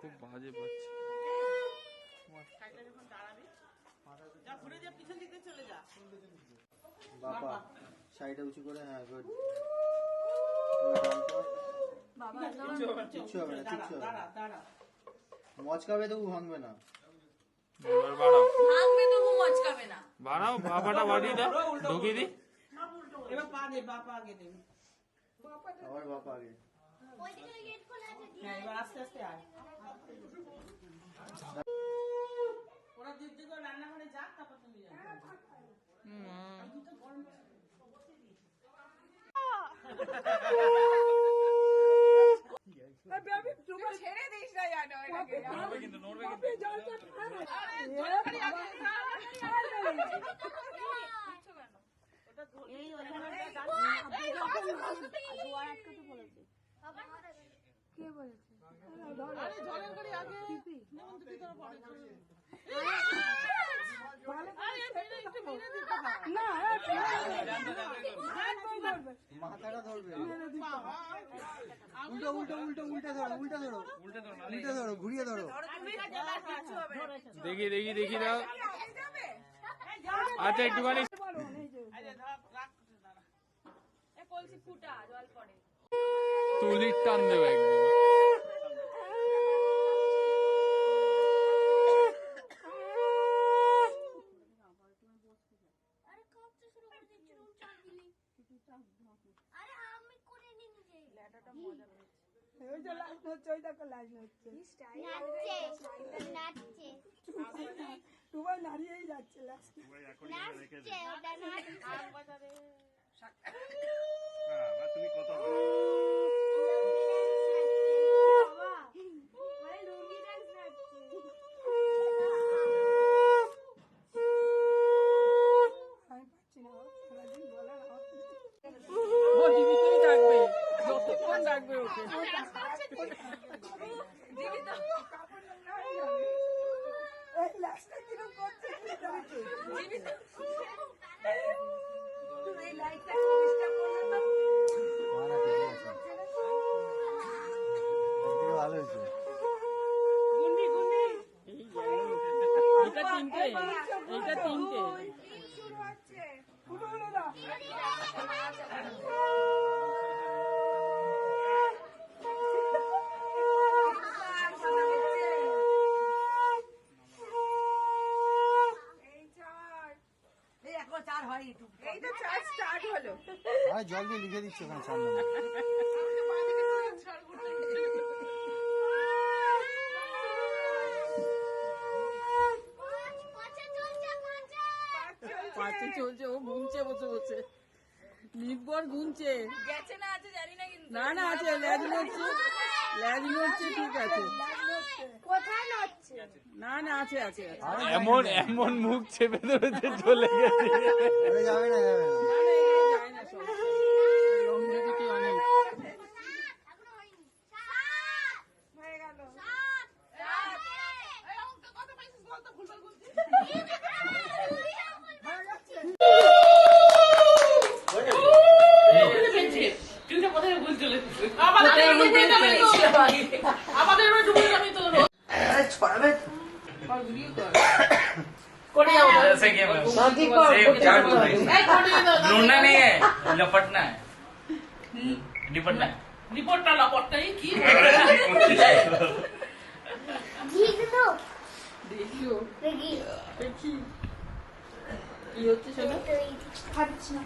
খুব বাজে পাচ্ছি। সাইকেলে যখন দাঁড়াবি যা ঘুরে যা পিছন দিকে চলে যা। বাবা সাইডে উঁচু করে হ্যাঁ গুড কিচ্ছু হবে না কিচ্ছু হবে না। মচকাবে তবু ভাঙবে না। ভাঙবে তবু মচকাবে না। বাড়াও বাবাটা বাড়িয়ে দাও ঢুকিয়ে দি। এবার পা দে বা আগে দে। আবার বাবা আগে। হ্যাঁ এবার আস্তে আস্তে আয়। ওরা দিক দিকে রান্নাঘরে যাক তারপর তুমি যাবে। ছেড়ে ঘুরিয়ে দেখি দেখি দেখি দাও আচ্ছা একটুখানি তুলির টান দেবো একদম আরে আমি করে নি নিজে নাচছে নাচছে। নাচছে ওটা নাচছে। তুমি কত ও ডাকবে ওকে ভালো হয়েছে আরে জল দিয়ে লিখে দিচ্ছে ওখানে সামনে পচে চলছে পচে পাঁচে চলছে ও গুনছে বসে বসে। নির্ভর গেছে না আছে জানি না কিন্তু। না না আছে ল্যাজ নড়ছে। ল্যাজ নড়ছে ঠিক আছে। কোথায় নড়ছে? না না আছে আছে আছে। এমন এমন। মুখ চেপে ধরেছে চলে গেছে। যাবে না যাবে শোনো খাচ্ছি না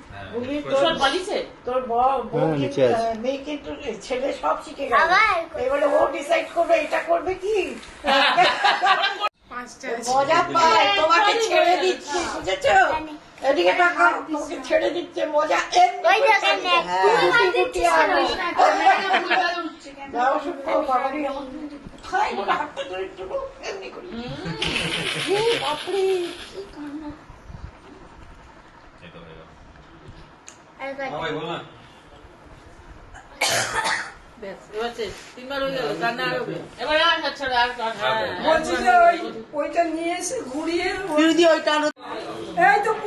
তোর পালিছে তোর বউ বউ হ্যাঁ, নিচে কিন্তু, আছে। আহ, মেয়ে কিন্তু ছেলে সব শিখে গেল এবারে ও ডিসাইড করবে এটা করবে কি? মজা পায়। তোমাকে এদিকে তোমাকে ছেড়ে দিচ্ছে মজা হ্যাঁ, হয়ে। আচ্ছা হ্যাঁ। বলছি যে ওইটা নিয়ে এসে ঘুরিয়ে ওইটা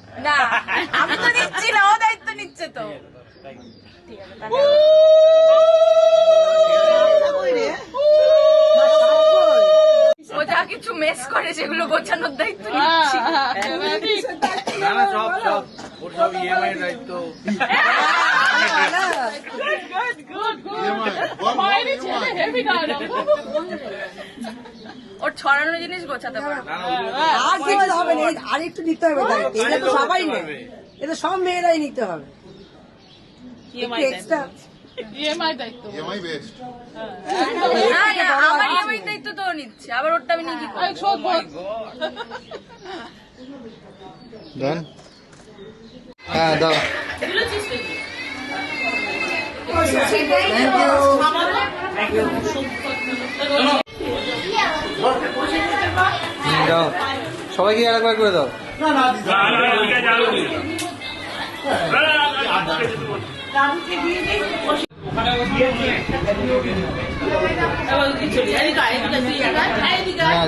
না আমি তো নিচ্ছি না ও দায়িত্ব নিচ্ছে তো ও যা কিছু মেস করে সেগুলো গোছানোর দায়িত্ব নিচ্ছি না না সব সব ওর সব ইএমআই দায়িত্ব ওর ছড়ানো জিনিস গোছাতে পারে। না না ওগুলো আর কি হবে না আর একটু নিতে হবে দায়িত্ব এটা তো সবাই নেয় এটা সব মেয়েরাই নিতে হবে। Extra EMI based. না না আমার ইএমআই দায়িত্ব তো নিচ্ছে আবার ওরটা আমি নিয়ে কি করব। দেন হ্যাঁ দাও। দাও। সবাইকে আরেকবার করে দাও। হ্যাঁ